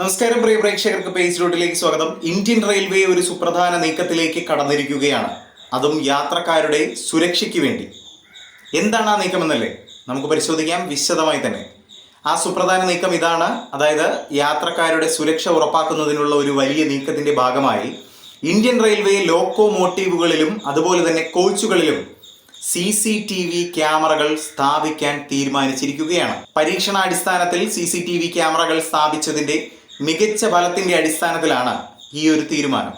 നമസ്കാരം പ്രിയ പ്രേക്ഷകർക്ക് പേജ് റോഡിലേക്ക് സ്വാഗതം. ഇന്ത്യൻ റെയിൽവേ ഒരു സുപ്രധാന നീക്കത്തിലേക്ക് കടന്നിരിക്കുകയാണ്. അതും യാത്രക്കാരുടെ സുരക്ഷയ്ക്ക് വേണ്ടി. എന്താണ് ആ നീക്കമെന്നല്ലേ നമുക്ക് പരിശോധിക്കാം വിശദമായി തന്നെ. ആ സുപ്രധാന നീക്കം ഇതാണ്. അതായത് യാത്രക്കാരുടെ സുരക്ഷ ഉറപ്പാക്കുന്നതിനുള്ള ഒരു വലിയ നീക്കത്തിന്റെ ഭാഗമായി ഇന്ത്യൻ റെയിൽവേ ലോക്കോമോട്ടീവുകളിലും അതുപോലെ തന്നെ കോച്ചുകളിലും സി സി ടി വി ക്യാമറകൾ സ്ഥാപിക്കാൻ തീരുമാനിച്ചിരിക്കുകയാണ്. പരീക്ഷണാടിസ്ഥാനത്തിൽ സി സി ടി വി ക്യാമറകൾ സ്ഥാപിച്ചതിന്റെ മികച്ച ഫലത്തിന്റെ അടിസ്ഥാനത്തിലാണ് ഈ ഒരു തീരുമാനം.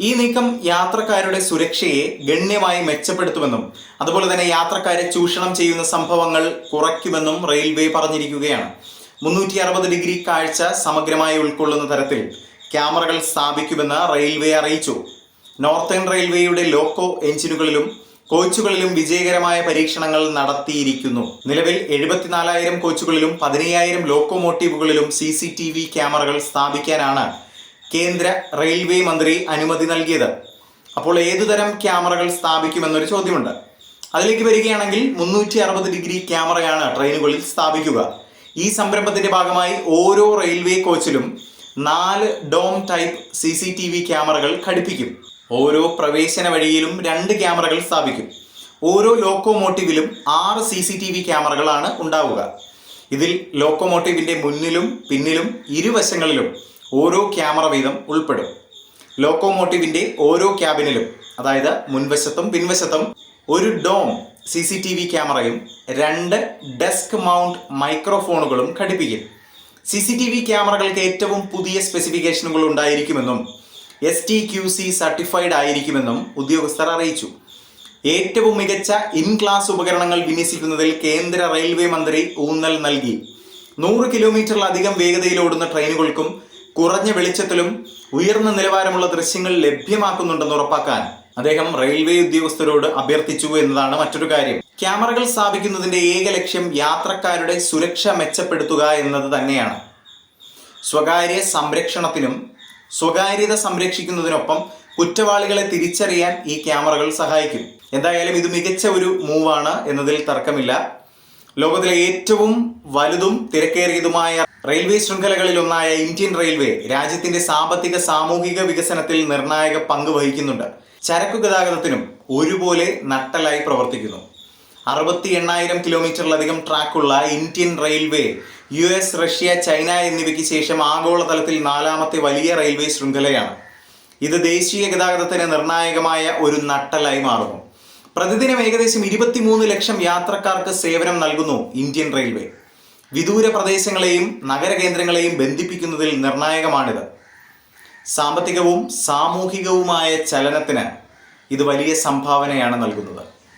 ഈ നീക്കം യാത്രക്കാരുടെ സുരക്ഷയെ ഗണ്യമായി മെച്ചപ്പെടുത്തുമെന്നും അതുപോലെ തന്നെ യാത്രക്കാരെ ചൂഷണം ചെയ്യുന്ന സംഭവങ്ങൾ കുറയ്ക്കുമെന്നും റെയിൽവേ പറഞ്ഞിരിക്കുകയാണ്. മുന്നൂറ്റി അറുപത് ഡിഗ്രി കാഴ്ച സമഗ്രമായി ഉൾക്കൊള്ളുന്ന തരത്തിൽ ക്യാമറകൾ സ്ഥാപിക്കുമെന്ന് റെയിൽവേ അറിയിച്ചു. നോർത്തേൺ റെയിൽവേയുടെ ലോക്കോ എഞ്ചിനുകളിലും കോച്ചുകളിലും വിജയകരമായ പരീക്ഷണങ്ങൾ നടത്തിയിരിക്കുന്നു. നിലവിൽ എഴുപത്തിനാലായിരം കോച്ചുകളിലും പതിനയ്യായിരം ലോക്കോമോട്ടീവുകളിലും സി സി ടി വി ക്യാമറകൾ സ്ഥാപിക്കാനാണ് കേന്ദ്ര റെയിൽവേ മന്ത്രി അനുമതി നൽകിയത്. അപ്പോൾ ഏതുതരം ക്യാമറകൾ സ്ഥാപിക്കുമെന്നൊരു ചോദ്യമുണ്ട്. അതിലേക്ക് വരികയാണെങ്കിൽ മുന്നൂറ്റി അറുപത് ഡിഗ്രി ക്യാമറയാണ് ട്രെയിനുകളിൽ സ്ഥാപിക്കുക. ഈ സംരംഭത്തിന്റെ ഭാഗമായി ഓരോ റെയിൽവേ കോച്ചിലും നാല് ഡോം ടൈപ്പ് സി ക്യാമറകൾ ഘടിപ്പിക്കും. ഓരോ പ്രവേശന വഴിയിലും രണ്ട് ക്യാമറകൾ സ്ഥാപിക്കും. ഓരോ ലോക്കോമോട്ടീവിലും ആറ് സി സി ടി വി ക്യാമറകളാണ് ഉണ്ടാവുക. ഇതിൽ ലോക്കോമോട്ടീവിന്റെ മുന്നിലും പിന്നിലും ഇരുവശങ്ങളിലും ഓരോ ക്യാമറ വീതം ഉൾപ്പെടും. ലോക്കോമോട്ടീവിന്റെ ഓരോ ക്യാബിനിലും അതായത് മുൻവശത്തും പിൻവശത്തും ഒരു dome C C T V ക്യാമറയും രണ്ട് ഡെസ്ക് മൗണ്ട് മൈക്രോഫോണുകളും ഘടിപ്പിക്കും. സി സി ടി വി ക്യാമറകൾക്ക് ഏറ്റവും പുതിയ സ്പെസിഫിക്കേഷനുകൾ ഉണ്ടായിരിക്കുമെന്നും S T Q C certified ആയിരിക്കുമെന്നും ഉദ്യോഗസ്ഥർ അറിയിച്ചു. ഏറ്റവും മികച്ച ഇൻ ക്ലാസ് ഉപകരണങ്ങൾ വിന്യസിക്കുന്നതിൽ കേന്ദ്ര റെയിൽവേ മന്ത്രി ഊന്നൽ നൽകി. നൂറ് കിലോമീറ്ററിലധികം വേഗതയിൽ ഓടുന്ന ട്രെയിനുകൾക്കും കുറഞ്ഞ വെളിച്ചത്തിലും ഉയർന്ന നിലവാരമുള്ള ദൃശ്യങ്ങൾ ലഭ്യമാക്കുന്നുണ്ടെന്ന് ഉറപ്പാക്കാൻ അദ്ദേഹം റെയിൽവേ ഉദ്യോഗസ്ഥരോട് അഭ്യർത്ഥിച്ചു എന്നതാണ് മറ്റൊരു കാര്യം. ക്യാമറകൾ സ്ഥാപിക്കുന്നതിന്റെ ഏക ലക്ഷ്യം യാത്രക്കാരുടെ സുരക്ഷ മെച്ചപ്പെടുത്തുക എന്നത് തന്നെയാണ്. സ്വകാര്യ സംരക്ഷണത്തിനും സ്വകാര്യത സംരക്ഷിക്കുന്നതിനൊപ്പം കുറ്റവാളികളെ തിരിച്ചറിയാൻ ഈ ക്യാമറകൾ സഹായിക്കും. എന്തായാലും ഇത് മികച്ച ഒരു മൂവാണ് എന്നതിൽ തർക്കമില്ല. ലോകത്തിലെ ഏറ്റവും വലുതും തിരക്കേറിയതുമായ റെയിൽവേ ശൃംഖലകളിലൊന്നായ ഇന്ത്യൻ റെയിൽവേ രാജ്യത്തിന്റെ സാമ്പത്തിക സാമൂഹിക വികസനത്തിൽ നിർണായക പങ്ക് വഹിക്കുന്നുണ്ട്. ചരക്കു ഗതാഗതത്തിനും ഒരുപോലെ നട്ടലായി പ്രവർത്തിക്കുന്നു. അറുപത്തി എണ്ണായിരം കിലോമീറ്ററിലധികം ട്രാക്കുള്ള Indian railway U S Russia China എന്നിവയ്ക്ക് ശേഷം ആഗോളതലത്തിൽ നാലാമത്തെ വലിയ റെയിൽവേ ശൃംഖലയാണ്. ഇത് ദേശീയ ഗതാഗതത്തിന് നിർണായകമായ ഒരു നട്ടലായി മാറുന്നു. പ്രതിദിനം ഏകദേശം ഇരുപത്തിമൂന്ന് ലക്ഷം യാത്രക്കാർക്ക് സേവനം നൽകുന്നു ഇന്ത്യൻ റെയിൽവേ. വിദൂര പ്രദേശങ്ങളെയും നഗരകേന്ദ്രങ്ങളെയും ബന്ധിപ്പിക്കുന്നതിൽ നിർണായകമാണിത്. സാമ്പത്തികവും സാമൂഹികവുമായ ചലനത്തിന് ഇത് വലിയ സംഭാവനയാണ് നൽകുന്നത്.